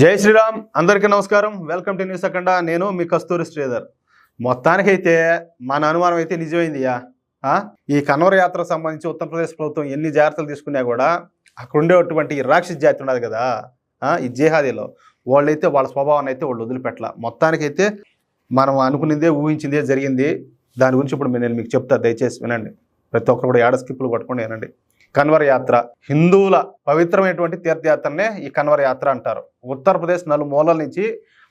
జై శ్రీరామ్ అందరికీ నమస్కారం. వెల్కమ్ టు న్యూస్ అఖండ నేను మీ కస్తూరి శ్రీధర్. మొత్తానికైతే మన అనుమానం అయితే నిజమైందియా? ఈ కన్వర యాత్రకు సంబంధించి ఉత్తరప్రదేశ్ ప్రభుత్వం ఎన్ని జాగ్రత్తలు తీసుకున్నా కూడా అక్కడ ఉండేటువంటి రాక్షస్ రాక్షస జాతి ఉన్నది కదా? ఈ జేహాదీలో. వాళ్ళైతే వాళ్ళ స్వభావాన్ని అయితే వాళ్ళు వదిలిపెట్టాల. మొత్తానికైతే మనం అనుకున్నదే ఊహించిందే జరిగింది. దాని గురించి ఇప్పుడు నేను మీకు చెప్తా. దయచేసి వినండి. ప్రతి ఒక్కరు కూడా ఏడ స్కిప్పులు పట్టుకొని వినండి. కన్వర యాత్ర. హిందువుల పవిత్రమైనటువంటి తీర్థయాత్రనే ఈ కన్వర యాత్ర అంటారు. ఉత్తరప్రదేశ్ నలుమూలల నుంచి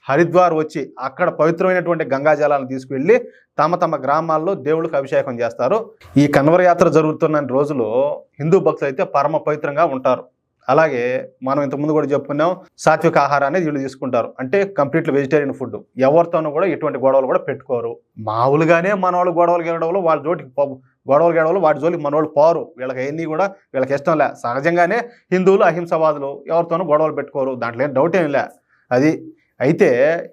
హరిద్వార్ వచ్చి అక్కడ పవిత్రమైనటువంటి గంగాజలాలను తీసుకువెళ్ళి తమ తమ గ్రామాల్లో దేవుళ్ళకి అభిషేకం చేస్తారు. ఈ కన్వర యాత్ర జరుగుతున్న రోజులు హిందూ భక్తులు అయితే పరమ పవిత్రంగా ఉంటారు. అలాగే మనం ఇంతకుముందు కూడా చెప్పుకున్నాం సాత్విక ఆహారాన్ని వీళ్ళు తీసుకుంటారు. అంటే కంప్లీట్లీ వెజిటేరియన్ ఫుడ్. ఎవరితోనూ కూడా ఎటువంటి గొడవలు కూడా పెట్టుకోరు. మామూలుగానే మన వాళ్ళు గొడవలు గెలవడంలో వాళ్ళ జోటికి గొడవలు గెడవలు వాటి జోలికి మన వాళ్ళు పోరు. వీళ్ళకి అవన్నీ కూడా వీళ్ళకి ఇష్టం లే. సహజంగానే హిందువులు అహింసవాదులు ఎవరితోనూ గొడవలు పెట్టుకోరు. దాంట్లో ఏం డౌట్ ఏం లే. అది అయితే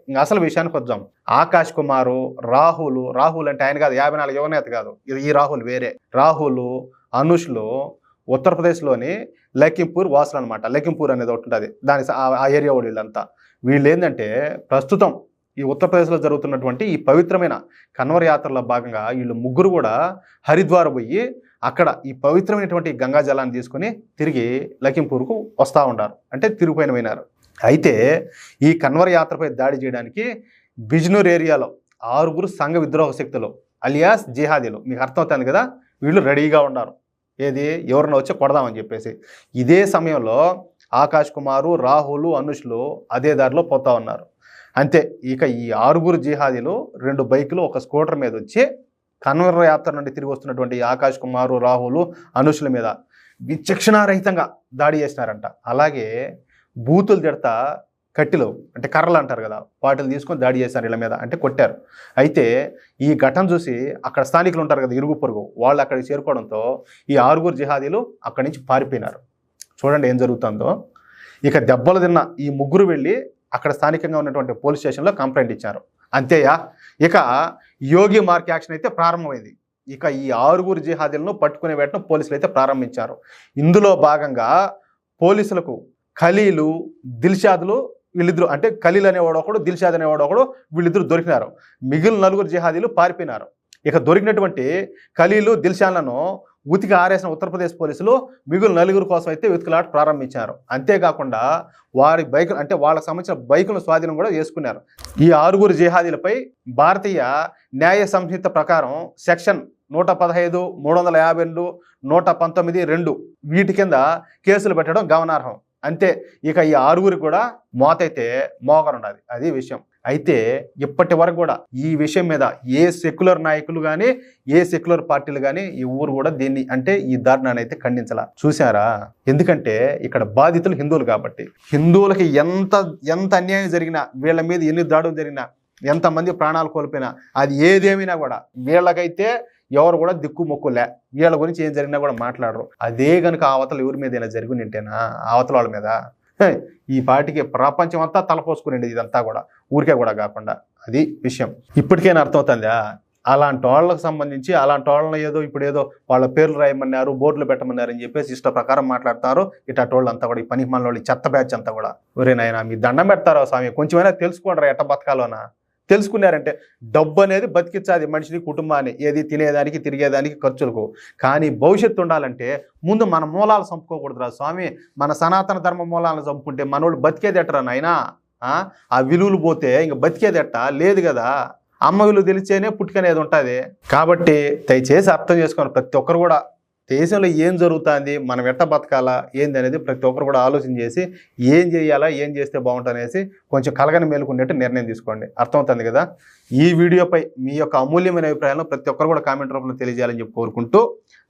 ఇంకా అసలు విషయానికి వద్దాం. ఆకాష్ కుమారు రాహుల్ రాహుల్ అంటే ఆయన కాదు యాభై నాలుగు యువనేత కాదు. ఇది ఈ రాహుల్ వేరే. రాహుల్ అనుష్లు ఉత్తరప్రదేశ్లోని లఖింపూర్ వాసులు అనమాట లఖింపూర్ అనేది ఒకటి ఉంటుంది. దాని ఆ- ఏరియా వాళ్ళు వీళ్ళంతా. వీళ్ళు ఏంటంటే ప్రస్తుతం ఈ ఉత్తరప్రదేశ్లో జరుగుతున్నటువంటి ఈ పవిత్రమైన కన్వర యాత్రలో భాగంగా వీళ్ళు ముగ్గురు కూడా హరిద్వార్ పోయి అక్కడ ఈ పవిత్రమైనటువంటి గంగా జలాన్ని తీసుకొని తిరిగి లఖింపూర్కు వస్తూ ఉన్నారు అంటే తిరుగుపైన పోయినారు. అయితే ఈ కన్వర యాత్రపై దాడి చేయడానికి బిజ్నూర్ ఏరియాలో ఆరుగురు సంఘ విద్రోహ శక్తులు అలియాస్ జిహాదీలు మీకు అర్థమవుతుంది కదా? వీళ్ళు రెడీగా ఉన్నారు. ఏది? ఎవరినో వచ్చి కొడదామని చెప్పేసి. ఇదే సమయంలో ఆకాష్ కుమారు రాహులు అనుష్లు అదే దారిలో పోతా ఉన్నారు. అంతే. ఇక ఈ ఆరుగురు జిహాదీలు రెండు బైకులు ఒక స్కూటర్ మీద వచ్చి కన్వర్ యాత్ర నుండి తిరిగి వస్తున్నటువంటి ఆకాష్ కుమారు రాహులు అనుషుల మీద విచక్షణారహితంగా దాడి చేసినారంట. అలాగే బూతులు తిడతా కట్టెలు అంటే కర్రలు అంటారు కదా వాటిని తీసుకొని దాడి చేశారు వీళ్ళ మీద అంటే కొట్టారు. అయితే ఈ ఘటన చూసి అక్కడ స్థానికులు ఉంటారు కదా ఇరుగు పొరుగు వాళ్ళు అక్కడికి చేరుకోవడంతో ఈ ఆరుగురు జిహాదీలు అక్కడి నుంచి పారిపోయినారు. చూడండి ఏం జరుగుతుందో. ఇక దెబ్బలు తిన్న ఈ ముగ్గురు వెళ్ళి అక్కడ స్థానికంగా ఉన్నటువంటి పోలీస్ స్టేషన్లో కంప్లైంట్ ఇచ్చారు. అంతేయా? ఇక యోగి మార్క్ యాక్షన్ అయితే ప్రారంభమైంది. ఇక ఈ ఆరుగురు జిహాదీలను పట్టుకునే వేటను పోలీసులు అయితే ప్రారంభించారు. ఇందులో భాగంగా పోలీసులకు ఖలీలు దిల్షాదులు వీళ్ళిద్దరు అంటే ఖలీల్ అనేవాడు ఒకడు దిల్షాద్ అనేవాడు ఒకడు వీళ్ళిద్దరు దొరికినారు. మిగిలిన నలుగురు జిహాదీలు పారిపోయినారు. ఇక దొరికినటువంటి ఖలీలు దిల్షాన్లను ఉతికి ఆరేసిన ఉత్తరప్రదేశ్ పోలీసులు మిగులు నలుగురు కోసం అయితే వెతుకులాట ప్రారంభించారు. అంతేకాకుండా వారి బైక్ అంటే వాళ్ళకు సంబంధించిన బైకులను స్వాధీనం కూడా చేసుకున్నారు. ఈ ఆరుగురు జిహాదీలపై భారతీయ న్యాయ సంహిత ప్రకారం సెక్షన్ నూట పదహైదు మూడు వందల యాభై రెండు నూట పంతొమ్మిది రెండు వీటి కింద కేసులు పెట్టడం గమనార్హం. అంతే. ఇక ఈ ఆరుగురికి కూడా మోతైతే మోగరుండదు అది విషయం. అయితే ఇప్పటి వరకు కూడా ఈ విషయం మీద ఏ సెక్యులర్ నాయకులు కానీ ఏ సెక్యులర్ పార్టీలు కానీ ఈ ఊరు కూడా దీన్ని అంటే ఈ దారుణాన్ని అయితే ఖండించాల. చూసారా ఎందుకంటే ఇక్కడ బాధితులు హిందువులు కాబట్టి. హిందువులకి ఎంత ఎంత అన్యాయం జరిగినా వీళ్ళ మీద ఎన్ని దాడులు జరిగినా ఎంతమంది ప్రాణాలు కోల్పోయినా అది ఏదేమైనా కూడా వీళ్ళకైతే ఎవరు కూడా దిక్కు మొక్కులే వీళ్ళ గురించి ఏం జరిగినా కూడా మాట్లాడరు. అదే కనుక అవతల ఎవరి మీద అయినా జరిగి నింటేనా ఆవతల వాళ్ళ మీద. ఈ పాటికి ప్రపంచం అంతా తలపోసుకునేది ఇదంతా కూడా. ఊరికే కూడా కాకుండా. అది విషయం. ఇప్పటికైనా అర్థమవుతుందా? అలాంటి వాళ్ళకి సంబంధించి అలాంటి వాళ్ళని ఏదో ఇప్పుడు ఏదో వాళ్ళ పేర్లు రాయమన్నారు బోర్డులు పెట్టమన్నారు అని చెప్పేసి ఇష్ట ప్రకారం మాట్లాడతారు. ఇట్లాంటి వాళ్ళు అంతా కూడా ఈ పని మన వాళ్ళు చెత్త బ్యాచ్ అంతా కూడా. ఒరే నాయనా మీ దండం పెడతారో స్వామి? కొంచెమైనా తెలుసుకోండి ఎట్ట బతకాలోనా? తెలుసుకున్నారంటే డబ్బు అనేది బతికించాది మనిషిని కుటుంబాన్ని. ఏది తినేదానికి తిరిగేదానికి ఖర్చులకు కానీ భవిష్యత్తు ఉండాలంటే ముందు మన మూలాలు చంపుకోకూడదురా స్వామి. మన సనాతన ధర్మ మూలాలను చంపుకుంటే మనోళ్ళు బతికేదెట్టరా నాయనా? ఆ? ఆ విలువలు పోతే ఇంక బతికేదెట్ట లేదు కదా. అమ్మ విలువ తెలిసేనే పుట్టుకనేది ఉంటుంది. కాబట్టి దయచేసి అర్థం చేసుకోండి ప్రతి ఒక్కరు కూడా దేశంలో ఏం జరుగుతుంది మనం ఎట్ట బతకాలా ఏంది అనేది ప్రతి ఒక్కరు కూడా ఆలోచన చేసి ఏం చేయాలా ఏం చేస్తే బాగుంటుంది అనేసి కొంచెం కలగని మేలుకునేట్టు నిర్ణయం తీసుకోండి. అర్థమవుతుంది కదా? ఈ వీడియోపై మీ యొక్క అమూల్యమైన అభిప్రాయాలను ప్రతి ఒక్కరు కూడా కామెంట్ రూపంలో తెలియజేయాలని చెప్పి కోరుకుంటూ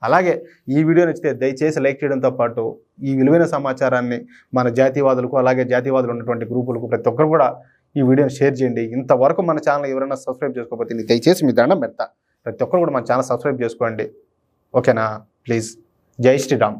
అలాగే ఈ వీడియో నచ్చితే దయచేసి లైక్ చేయడంతో పాటు ఈ విలువైన సమాచారాన్ని మన జాతీయవాదులకు అలాగే జాతీయవాదులు ఉన్నటువంటి గ్రూపులకు ప్రతి ఒక్కరు కూడా ఈ వీడియోని షేర్ చేయండి. ఇంతవరకు మన ఛానల్ ఎవరైనా సబ్స్క్రైబ్ చేసుకోకపోతే దయచేసి మీ దండం పెడతా. ప్రతి ఒక్కరు కూడా మన ఛానల్ సబ్స్క్రైబ్ చేసుకోండి. ఓకేనా? ప్లీజ్ జై శ్రీరామ్